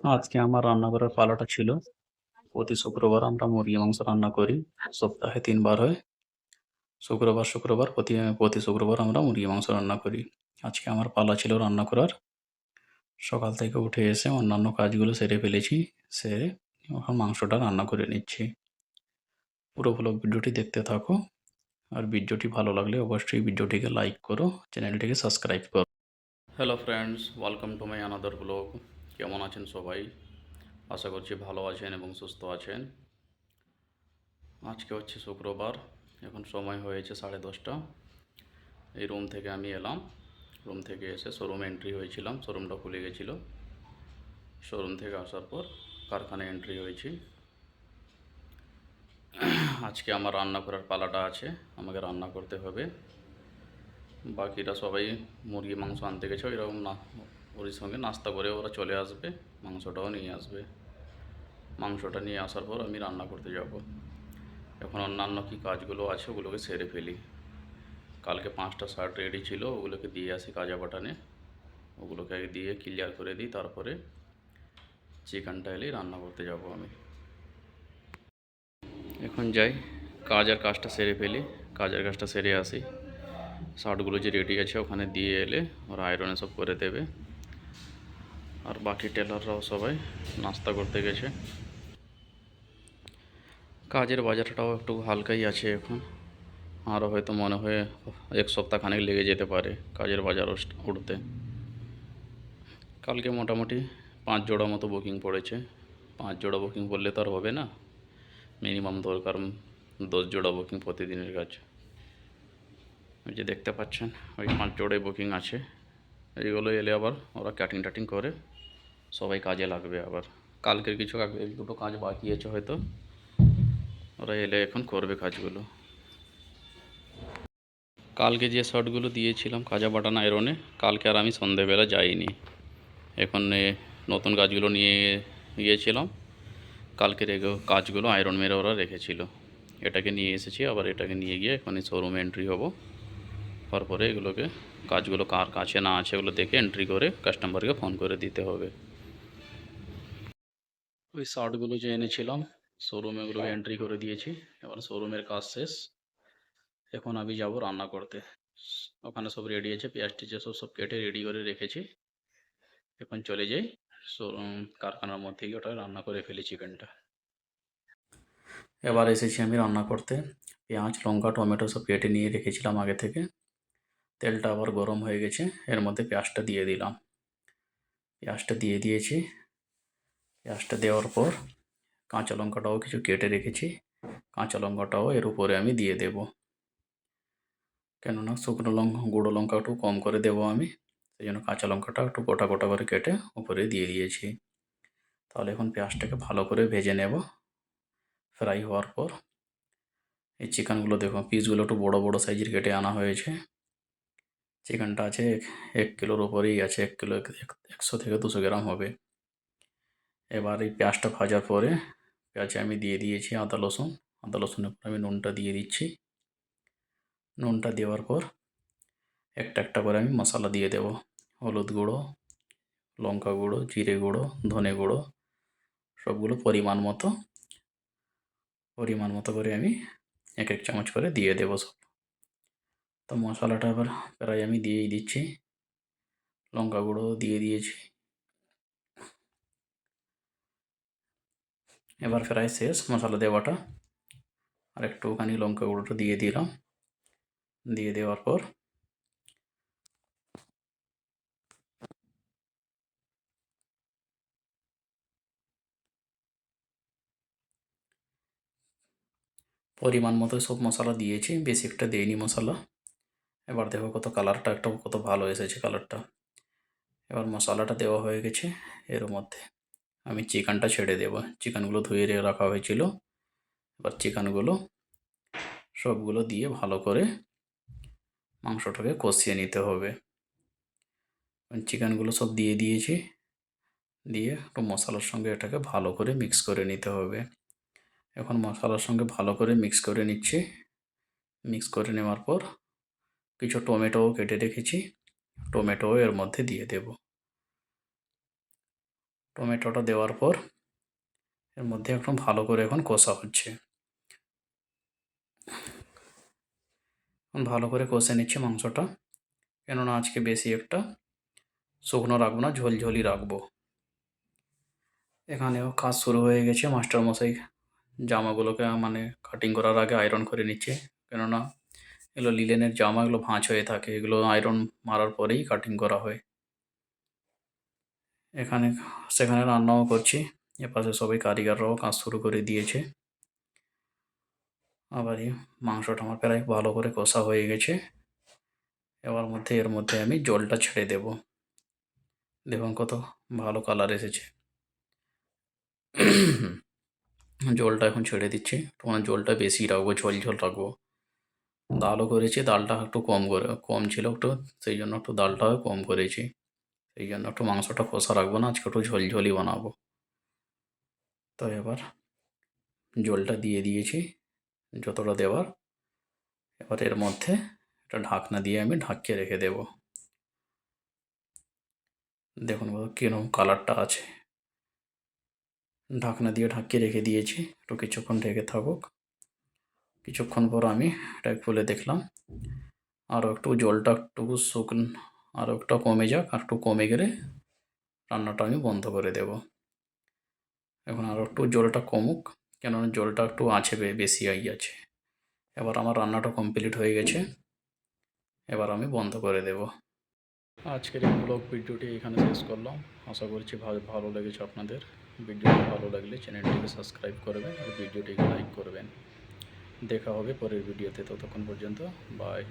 আজকে আমার রান্নাঘরের পালাটা ছিল। প্রতি শুক্রবার আমরা মুরগি, মাংস রান্না করি। সপ্তাহে তিনবার হয়। শুক্রবার শুক্রবার প্রতি প্রতি শুক্রবার আমরা মুরগি, মাংস রান্না করি। আজকে আমার পালা ছিল রান্না করার। সকাল থেকে উঠে এসে অন্যান্য কাজগুলো সেরে ফেলেছি। সেরে এখন মাংসটা রান্না করে নিচ্ছি। পুরো ব্লগ ভিডিওটি দেখতে থাকো। আর ভিডিওটি ভালো লাগলে অবশ্যই ভিডিওটিকে লাইক করো। চ্যানেলটিকে সাবস্ক্রাইব করো। Hello friends welcome to my another blog কেমন আছেন সবাই? আশা করছি ভালো আছেন এবং সুস্থ আছেন। আজকে হচ্ছে শুক্রবার, এখন সময় হয়েছে সাড়ে দশটা। এই রুম থেকে আমি এলাম। রুম থেকে এসে শোরুমে এন্ট্রি হয়েছিলাম শোরুমটা খুলে গেছিল। শোরুম থেকে আসার পর কারখানায় এন্ট্রি হয়েছি। আজকে আমার রান্না করার পালাটা আছে, আমাকে রান্না করতে হবে। বাকিরা সবাই মুরগি, মাংস আনতে গেছে এরকম না। ওর সঙ্গে নাস্তা করে ওরা চলে আসবে, মাংসটাও নিয়ে আসবে। মাংসটা নিয়ে আসার পর আমি রান্না করতে যাব। এখন অন্যান্য কী কাজগুলো আছে ওগুলোকে সেরে ফেলি। কালকে পাঁচটা শার্ট রেডি ছিল, ওগুলোকে দিয়ে আসি কাজা বাটানে। ওগুলোকে আগে দিয়ে ক্লিয়ার করে দিই, তারপরে চিকেনটা এলেই রান্না করতে যাব আমি। এখন যাই কাজ আর কাজটা সেরে ফেলি। কাজের কাজটা সেরে আসি। শার্টগুলো যে রেডি আছে ওখানে দিয়ে এলে ওরা আয়রনে সব করে দেবে। আর বাকি টেলাররাও সবাই নাস্তা করতে গেছে। কাজের বাজারটাও একটু হালকাই আছে এখন। আরও হয়তো মনে হয় এক সপ্তাহ খানেক লেগে যেতে পারে কাজের বাজার উঠতে। কালকে মোটামুটি পাঁচ জোড়া মতো বুকিং পড়েছে। পাঁচ জোড়া বুকিং করলে তো আর হবে না। মিনিমাম দরকার দশ জোড়া বুকিং প্রতিদিনের কাজ। ওই যে দেখতে পাচ্ছেন, ওই পাঁচ জোড়াই বুকিং আছে। এইগুলো এলে আবার ওরা কাটিং টাটিং করে। সবাই কাজে লাগবে আবার। কালকের কিছু এক দুটো কাজ বাকি আছে হয়তো। ওরা এলে এখন করবে কাজগুলো। কালকে যে শর্টগুলো দিয়েছিলাম কাজা বাটান আয়রনে কালকে আর আমি সন্ধেবেলা যাইনি। এখন নতুন কাজগুলো নিয়ে গিয়েছিলাম। কালকের কাজগুলো আয়রন মেরে ওরা রেখেছিল। এটাকে নিয়ে এসেছি, আবার এটাকে নিয়ে গিয়ে এখন শোরুমে এন্ট্রি হব। তারপরে এগুলোকে কাজগুলো কার কাছে না আছে ওগুলো দেখে এন্ট্রি করে কাস্টমারকে ফোন করে দিতে হবে। ওই শার্টগুলো যে এনেছিলাম শোরুমে ওগুলো এন্ট্রি করে দিয়েছি। এবার শোরুমের কাজ শেষ। এখন আমি যাব রান্না করতে। ওখানে সব রেডি আছে পেঁয়াজ টিচে সব সব কেটে রেডি করে রেখেছি। এখন চলে যাই। শোরুম কারখানার মধ্যে গিয়ে ওটা রান্না করে ফেলি চিকেনটা এবার এসেছি আমি রান্না করতে। পেঁয়াজ লঙ্কা টমেটো সব কেটে নিয়ে রেখেছিলাম আগে থেকে। তেলটা আবার গরম হয়ে গেছে। এর মধ্যে পেঁয়াজটা দিয়ে দিলাম। পেঁয়াজটা দিয়ে দিয়েছি। পেঁয়াজটা দেওয়ার পর কাঁচা লঙ্কাটাও কিছু কেটে রেখেছি। কাঁচা লঙ্কাটাও এর উপরে আমি দিয়ে দেব। কেননা শুকনো লঙ্কা গুঁড়ো লঙ্কা একটু কম করে দেবো আমি। সেই জন্য কাঁচা লঙ্কাটা একটু গোটা গোটা করে কেটে উপরে দিয়ে দিয়েছি। তাহলে এখন পেঁয়াজটাকে ভালো করে ভেজে নেব। ফ্রাই হওয়ার পর এই চিকেনগুলো দেখো পিসগুলো একটু বড় বড় সাইজের কেটে আনা হয়েছে। চিকেনটা আছে এক কিলোর ওপরেই আছে, এক কিলো একশো থেকে দুশো গ্রাম হবে। এবার এই পেঁয়াজটা ভাজার পরে পেঁয়াজে আমি দিয়ে দিয়েছি আদা রসুন। আদা রসুনের পর আমি নুনটা দিয়ে দিচ্ছি। নুনটা দেওয়ার পর একটা একটা করে আমি মশলা দিয়ে দেব। হলুদ গুঁড়ো, লঙ্কা গুঁড়ো, জিরে গুঁড়ো, ধনে গুঁড়ো, সবগুলো পরিমাণ মতো পরিমাণ মতো করে আমি এক এক চামচ করে দিয়ে দেবো সব। তো মশলাটা এবার প্রায় আমি দিয়েই দিচ্ছি। লঙ্কা গুঁড়ো দিয়ে দিয়েছি। এবার প্রায় শেষ, মশলা দেওয়াটা। আর একটুখানি লঙ্কা গুঁড়োটা দিয়ে দিলাম। দিয়ে দেওয়ার পর পরিমাণ মতো সব মশলা দিয়েছি, বেশি একটা দেয়নি মশলা। এবার দেখো কত কালারটা একটা কত ভালো এসেছে কালারটা এবার মশলাটা দেওয়া হয়ে গেছে এর মধ্যে। আমি চিকেনটা ছেড়ে দেব। চিকেনগুলো ধুয়ে রাখা হয়েছিল। এবার চিকেনগুলো সবগুলো দিয়ে ভালো করে মাংসটাকে কষিয়ে নিতে হবে। চিকেনগুলো সব দিয়ে দিয়েছি। দিয়ে একটু মশলার সঙ্গে এটাকে ভালো করে মিক্স করে নিতে হবে। এখন মশলার সঙ্গে ভালো করে মিক্স করে নিচ্ছি। মিক্স করে নেওয়ার পর কিছু টমেটোও কেটে রেখেছি। টমেটোও এর মধ্যে দিয়ে দেব। টমেটোটা দেওয়ার পর এর মধ্যে একদম ভালো করে এখন কষা হচ্ছে। এখন ভালো করে কষে নিচ্ছে মাংসটা। কেননা আজকে বেশি একটা শুকনো রাখব না, ঝোলঝোলই রাখব। এখানেও কাজ শুরু হয়ে গেছে মাস্টার মশাই জামাগুলোকে মানে কাটিং করার আগে আয়রন করে নিচ্ছে। কেননা এগুলো লিলেনের জামা এগুলো ভাঁজ হয়ে থাকে, এগুলো আয়রন মারার পরেই কাটিং করা হয়। এখানে, সেখানে রান্নাও করছি। এপাশে সবাই কারিগররাও কাজ শুরু করে দিয়েছে। আবার মাংসটা আমার প্রায় ভালো করে কষা হয়ে গেছে। এবার মধ্যে, এর মধ্যে আমি জলটা ছেড়ে দেব। দেখুন কত ভালো কালার এসেছে। জলটা এখন ছেড়ে দিচ্ছি। তোমার জলটা বেশি রাখব, ঝোল ঝোল রাখব। ডালও করেছি, ডালটা একটু কম করে, কম ছিল একটু, সেই জন্য একটু ডালটাও কম করেছি। সেই জন্য একটু মাংসটা কষা রাখব না, আজকে একটু ঝোল ঝোলই বানাবো। তো এবার জলটা দিয়ে দিয়েছি যতটা দেওয়ার। এবার এর মধ্যে একটা ঢাকনা দিয়ে আমি ঢাকিয়ে রেখে দেব। দেখুন কীরকম কালারটা আছে। ঢাকনা দিয়ে ঢাকিয়ে রেখে দিয়েছি, একটু কিছুক্ষণ ঢেকে থাকুক। কিছুক্ষণ পর আমি এটা খুলে দেখলাম। আরও একটু জলটা একটু শুকন আরও একটু কমে যাক, আর একটু কমে গেলে রান্নাটা আমি বন্ধ করে দেব। এখন আরও একটু জলটা কমুক, কেননা জলটা একটু আছে বেশি আই আছে। এবার আমার রান্নাটা কমপ্লিট হয়ে গেছে, এবার আমি বন্ধ করে দেব। আজকের এই ব্লগ ভিডিওটি এখানে শেষ করলাম। আশা করছি ভালো ভালো লেগেছে আপনাদের। ভিডিওটি ভালো লাগলে চ্যানেলটিকে সাবস্ক্রাইব করবেন আর ভিডিওটিকে লাইক করবেন। দেখা হবে পরের ভিডিওতে, ততক্ষণ পর্যন্ত বাই